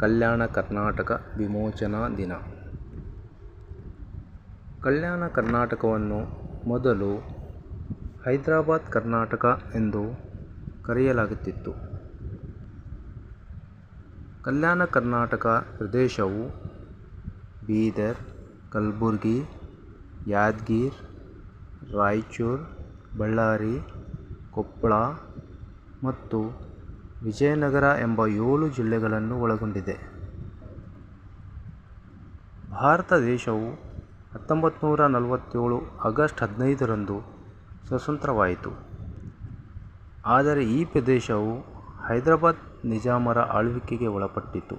ಕಲ್ಯಾಣ ಕರ್ನಾಟಕ ವಿಮೋಚನಾ ದಿನ. ಕಲ್ಯಾಣ ಕರ್ನಾಟಕವನ್ನು ಮೊದಲು ಹೈದರಾಬಾದ್ ಕರ್ನಾಟಕ ಎಂದು ಕರೆಯಲಾಗುತ್ತಿತ್ತು. ಕಲ್ಯಾಣ ಕರ್ನಾಟಕ ಪ್ರದೇಶವು ಬೀದರ್, ಕಲಬುರ್ಗಿ, ಯಾದಗಿರ್, ರಾಯಚೂರು, ಬಳ್ಳಾರಿ, ಕೊಪ್ಪಳ ಮತ್ತು ವಿಜಯನಗರ ಎಂಬ ಏಳು ಜಿಲ್ಲೆಗಳನ್ನು ಒಳಗೊಂಡಿದೆ. ಭಾರತ ದೇಶವು ಹತ್ತೊಂಬತ್ತು ನೂರ ನಲವತ್ತೇಳು ಆಗಸ್ಟ್ ಹದಿನೈದರಂದು ಸ್ವತಂತ್ರವಾಯಿತು. ಆದರೆ ಈ ಪ್ರದೇಶವು ಹೈದರಾಬಾದ್ ನಿಜಾಮರ ಆಳ್ವಿಕೆಗೆ ಒಳಪಟ್ಟಿತ್ತು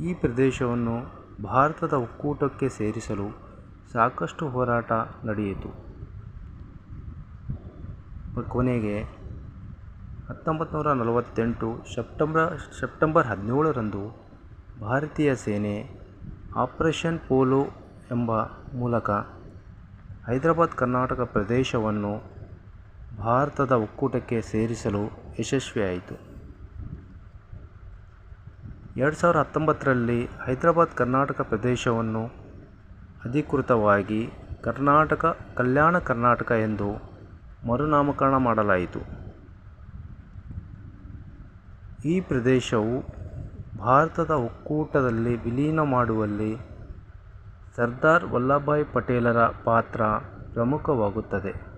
ಈ ಪ್ರದೇಶವನ್ನು ಭಾರತದ ಒಕ್ಕೂಟಕ್ಕೆ ಸೇರಿಸಲು ಸಾಕಷ್ಟು ಹೋರಾಟ ನಡೆಯಿತು. ಕೊನೆಗೆ ಹತ್ತೊಂಬತ್ತು ನೂರ ನಲವತ್ತೆಂಟು ಸೆಪ್ಟೆಂಬರ್ ಸೆಪ್ಟೆಂಬರ್ ಹದಿನೇಳರಂದು ಭಾರತೀಯ ಸೇನೆ ಆಪರೇಷನ್ ಪೋಲೋ ಎಂಬ ಮೂಲಕ ಹೈದರಾಬಾದ್ ಕರ್ನಾಟಕ ಪ್ರದೇಶವನ್ನು ಭಾರತದ ಒಕ್ಕೂಟಕ್ಕೆ ಸೇರಿಸಲು ಯಶಸ್ವಿಯಾಯಿತು. ಎರಡು ಸಾವಿರ ಹತ್ತೊಂಬತ್ತರಲ್ಲಿ ಹೈದರಾಬಾದ್ ಕರ್ನಾಟಕ ಪ್ರದೇಶವನ್ನು ಅಧಿಕೃತವಾಗಿ ಕರ್ನಾಟಕ ಕಲ್ಯಾಣ ಕರ್ನಾಟಕ ಎಂದು ಮರುನಾಮಕರಣ ಮಾಡಲಾಯಿತು. ಈ ಪ್ರದೇಶವು ಭಾರತದ ಒಕ್ಕೂಟದಲ್ಲಿ ವಿಲೀನ ಮಾಡುವಲ್ಲಿ ಸರ್ದಾರ್ ವಲ್ಲಭಭಾಯಿ ಪಟೇಲರ ಪಾತ್ರ ಪ್ರಮುಖವಾಗುತ್ತದೆ.